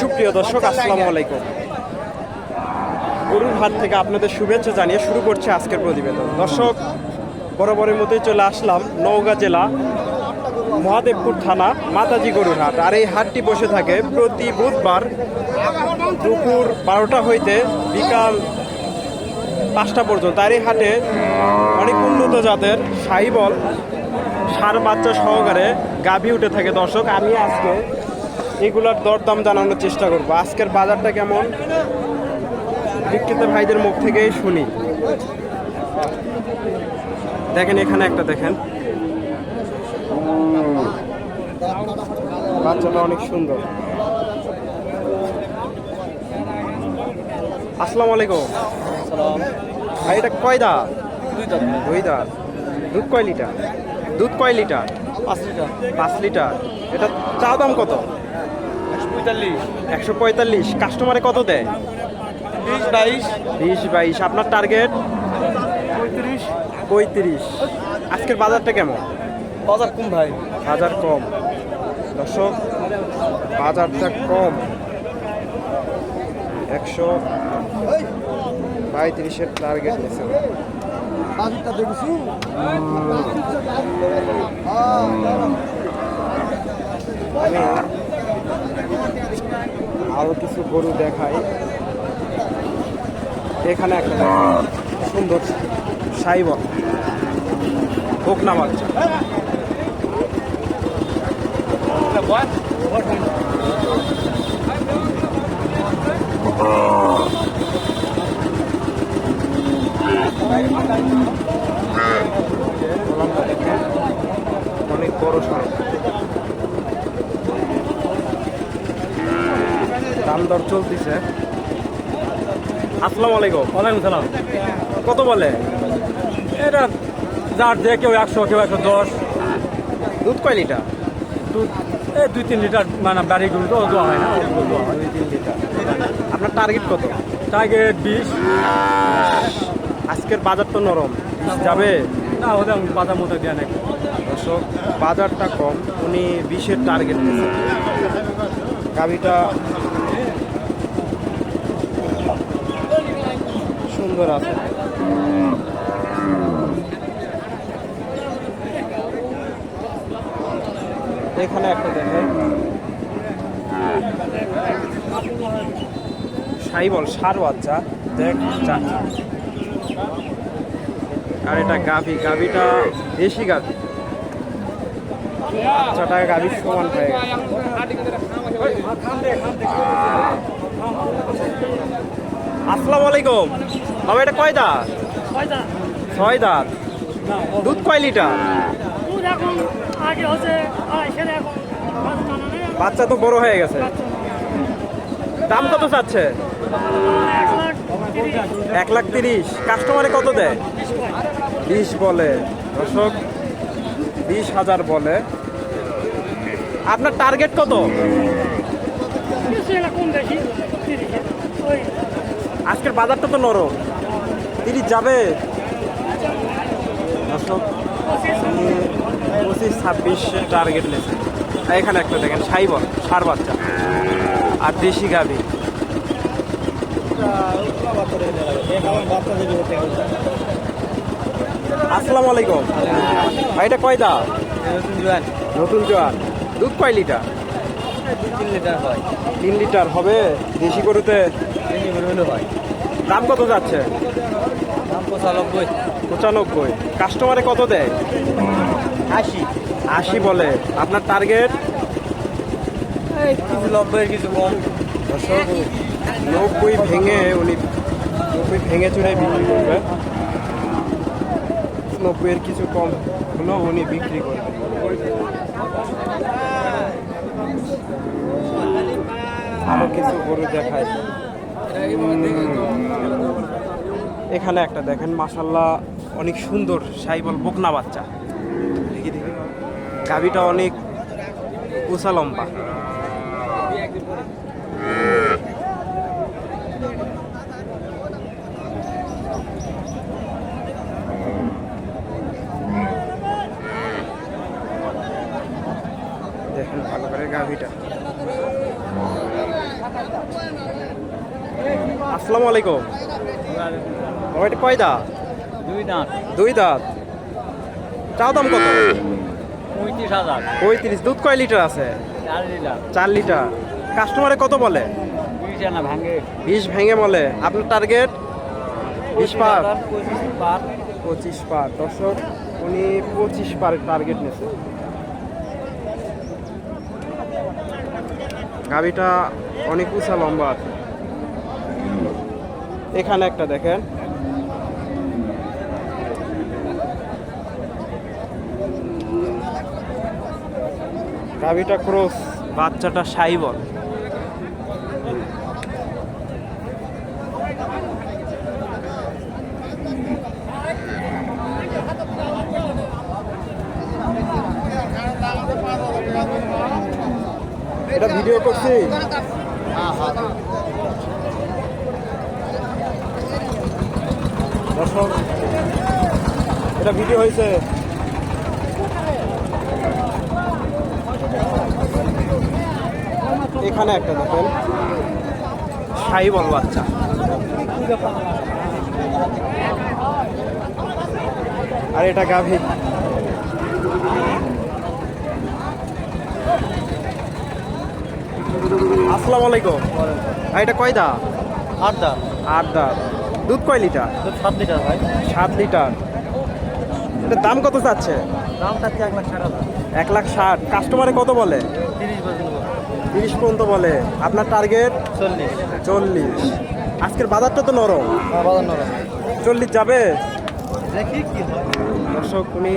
সুপ্রিয় দর্শক, আসসালামু আলাইকুম। গরুর হাট থেকে আপনাদের শুভেচ্ছা জানিয়ে শুরু করছে আজকের প্রতিবেদন। দর্শক, বরাবরের মতোই চলে আসলাম নওগাঁ জেলা, মহাদেবপুর থানা, মাতাজি গরুর হাট। আর এই হাটটি বসে থাকে প্রতি বুধবার দুপুর বারোটা হইতে বিকাল পাঁচটা পর্যন্ত। আর এই হাটে অনেক উন্নত জাতের সাহিবল সার বাচ্চা সহকারে গাভী উঠে থাকে। দর্শক, আমি আজকে এগুলার দরদাম জানানোর চেষ্টা করব। আজকের বাজারটা কেমন? বিক্রেতা ভাইদের মুখ থেকেই শুনি। দেখেন, এখানে একটা দেখেন। বাচ্চাটা অনেক সুন্দর। আসসালামু আলাইকুম। ভাই এটা কয় দা দুই দা দুধ কয় লিটার? দুধ কয় লিটার? পাঁচ লিটার। পাঁচ লিটার। এটা চা দাম কত? পঁয়তাল্লিশ। একশো পঁয়তাল্লিশ। কাস্টমারে কত দেয়? বিশ বাইশ। বিশ বাইশ। আপনার টার্গেট? পঁয়ত্রিশ। পঁয়ত্রিশ। আজকের বাজারটা কেমন? বাজার কম ভাই। বাজার কম। দর্শক বাজারটা কম। একশো পঁয়ত্রিশের টার্গেট নিয়েছে আমি আরও কিছু গরু দেখাই। এখানে একটা সুন্দর সাইবল বকনা বাচ্চা গোলামটা দেখেন অনেক বড় সড়ক। দাম দর চলতেছে। আসসালামু আলাইকুম। ওয়ালাইকুম সালাম। কত বলে? এটা যার যে কেউ একশো কেউ একশো দশ। দুধ কয় লিটার? দুধ দুই তিন লিটার মানে বাড়িগুলো তো দেওয়া হয় না ওগুলো হয় দুই তিন লিটার। আপনার টার্গেট কত? টার্গেট বিশ। আজকের বাজার তো নরম। যাবে? না ওদের বাজার মতো দেওয়া নাকি দর্শক বাজারটা কম উনি বিশের টার্গেট নিয়েছেন গাভিটা সুন্দর আছে। এখানে একটা দেখেন। সাইবল সার বাচ্চা। দেখ চা। আর এটা গাভি। গাভিটা দেশি গাভি। বাচ্চাটা গাভির সমান হয়ে আসসালামু আলাইকুম। বাবা এটা কয় দাঁত? ছয় দাঁত। দুধ কয় লিটার? আগে হচ্ছে আড়াইশো এখন বাচ্চা তো বড় হয়ে গেছে। দাম কত চাচ্ছে? এক লাখ তিরিশ। কাস্টমারে কত দেয়? বিশ বলে। দর্শক বিশ হাজার বলে। আপনার টার্গেট কত? আজকের বাজারটা তো নরম। তিরিশ যাবে। দর্শক পঁচিশ ছাব্বিশ টার্গেট লেছে এখানে একটা দেখেন সাইবল সার বাচ্চা। আর দেশি গাভি। আসসালামু আলাইকুম। ভাইটা কয় দা নতুন জোয়ান। দুধ কয় লিটার? তিন লিটার হয় তিন লিটার হবে। দেশি গরুতে? হয় দাম কত যাচ্ছে? দাম পঁচানব্বই। পঁচানব্বই। কাস্টমারে কত দেয়? আশি আশি বলে। আপনার টার্গেট কিছু নব্বই কিছু কম দর্শক নব্বই ভেঙে উনি নব্বই ভেঙে চুড়ে বিক্রি করবে। নব্বইয়ের কিছু কম হলেও উনি বিক্রি করবে। আরও কিছু গরু দেখায় এখানে একটা দেখেন মাসাল্লাহ অনেক সুন্দর সাইবল বকনা বাচ্চা। গাভিটা অনেক উঁচা লম্বা। দেখেন ভালো করে গাভিটা। আসসালামু আলাইকুম। বাবা কয় দাঁত দুই দাঁত। দুই দাঁত। চা দাম কত? পঁয়ত্রিশ হাজার। পঁয়ত্রিশ দুধ কয় লিটার আছে? চার লিটার। চার লিটার। কাস্টমারে কত বলে? বিশ ভাঙে। বলে। আপনার টার্গেট বিশ পার। পঁচিশ পার। দর্শক উনি পঁচিশ পার টার্গেট নিয়েছে। গাড়িটা অনেক উঁচা লম্বা আছে। এখানে একটা দেখেন। গাভিটা ক্রস বাচ্চাটা সাইবল এটা ভিডিও করছি। দর্শক এটা ভিডিও হয়েছে। এখানে একটা দেখেন। সাইবল বাচ্চা। আর এটা গাভী। আসসালামু আলাইকুম। আর এটা কয় দা আট দা আট দা দুধ কয় লিটার? সাত লিটার ভাই। সাত লিটার। এটার দাম কত চাচ্ছে? দাম থাকছে এক লাখ ষাট হাজার। এক লাখ ষাট। কাস্টমারে কত বলে? তিরিশ তিরিশ পর্যন্ত বলে। আপনার টার্গেট চল্লিশ। চল্লিশ। আজকের বাজারটা তো নরম। বাজার নরম। চল্লিশ যাবে? দেখি কি হয়। দর্শক উনি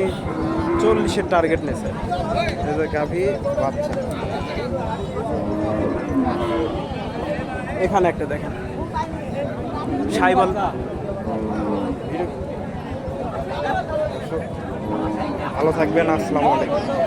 চল্লিশের টার্গেট নিয়েছে। যে বাচ্চা। এখানে একটা দেখেন। সাইবল। ভালো থাকবেন আসসালামু আলাইকুম।